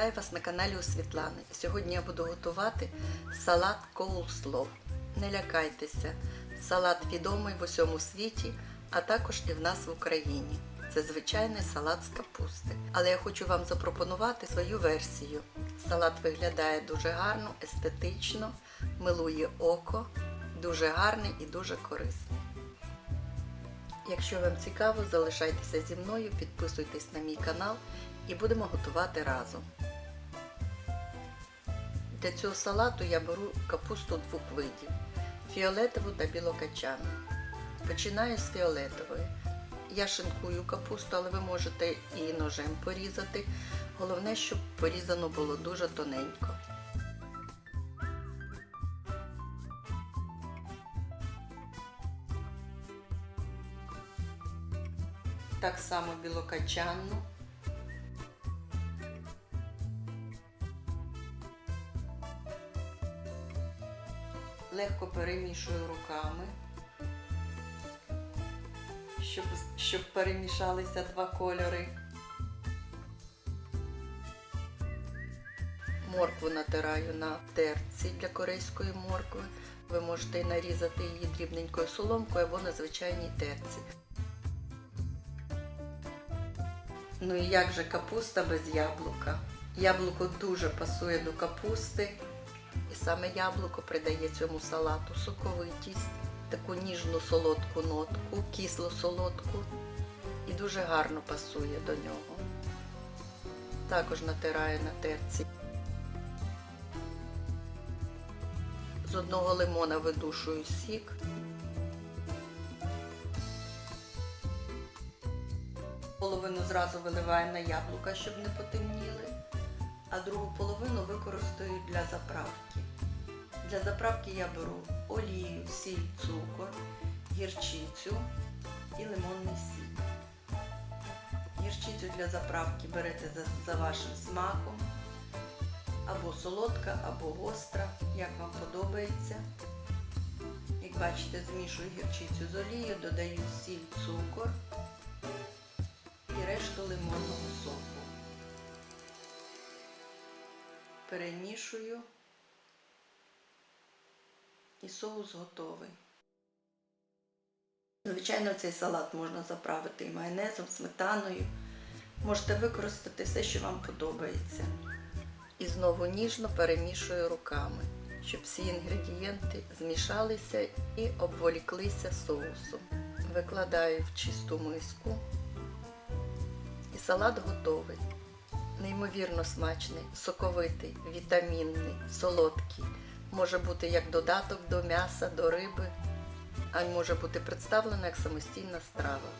Вітаю вас на каналі у Світлани. Сьогодні я буду готувати салат коулслов. Не лякайтеся, салат відомий в усьому світі, а також і в нас в Україні. Це звичайний салат з капусти. Але я хочу вам запропонувати свою версію. Салат виглядає дуже гарно, естетично, милує око, дуже гарний і дуже корисний. Якщо вам цікаво, залишайтеся зі мною, підписуйтесь на мій канал і будемо готувати разом. Для цього салату я беру капусту двох видів фіолетову та білокачану. Починаю з фіолетової. Я шинкую капусту, але ви можете і ножем порізати. Головне, щоб порізано було дуже тоненько. Так само білокачанну. Легко перемішую руками, щоб, щоб перемішалися два кольори. Моркву натираю на терці для корейської моркви. Ви можете нарізати її дрібненькою соломкою або на звичайній терці. Ну і як же капуста без яблука? Яблуко дуже пасує до капусти. І саме яблуко придає цьому салату соковитість, таку ніжну солодку нотку, кисло-солодку і дуже гарно пасує до нього. Також натираю на терці. З одного лимона видушую сік. Половину зразу виливаю на яблука, щоб не потемніли, а другу половину використаю для заправки. Для заправки я беру олію, сіль, цукор, гірчицю і лимонний сік. Гірчицю для заправки берете за, за вашим смаком, або солодка, або гостра, як вам подобається. Як бачите, змішую гірчицю з олією, додаю сіль, цукор решту лимонного соку. Перемішую і соус готовий. Звичайно, цей салат можна заправити і майонезом, сметаною. Можете використати все, що вам подобається. І знову ніжно перемішую руками, щоб всі інгредієнти змішалися і обволіклися соусом. Викладаю в чисту миску. Салат готовий. Неймовірно смачний, соковитий, вітамінний, солодкий. Може бути як додаток до м'яса, до риби, а може бути представлена як самостійна страва.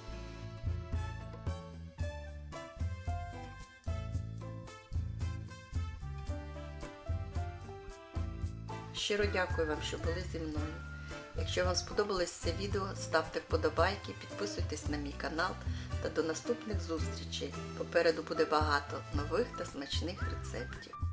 Щиро дякую вам, що були зі мною. Якщо вам сподобалось це відео, ставте вподобайки, підписуйтесь на мій канал та до наступних зустрічей. Попереду буде багато нових та смачних рецептів.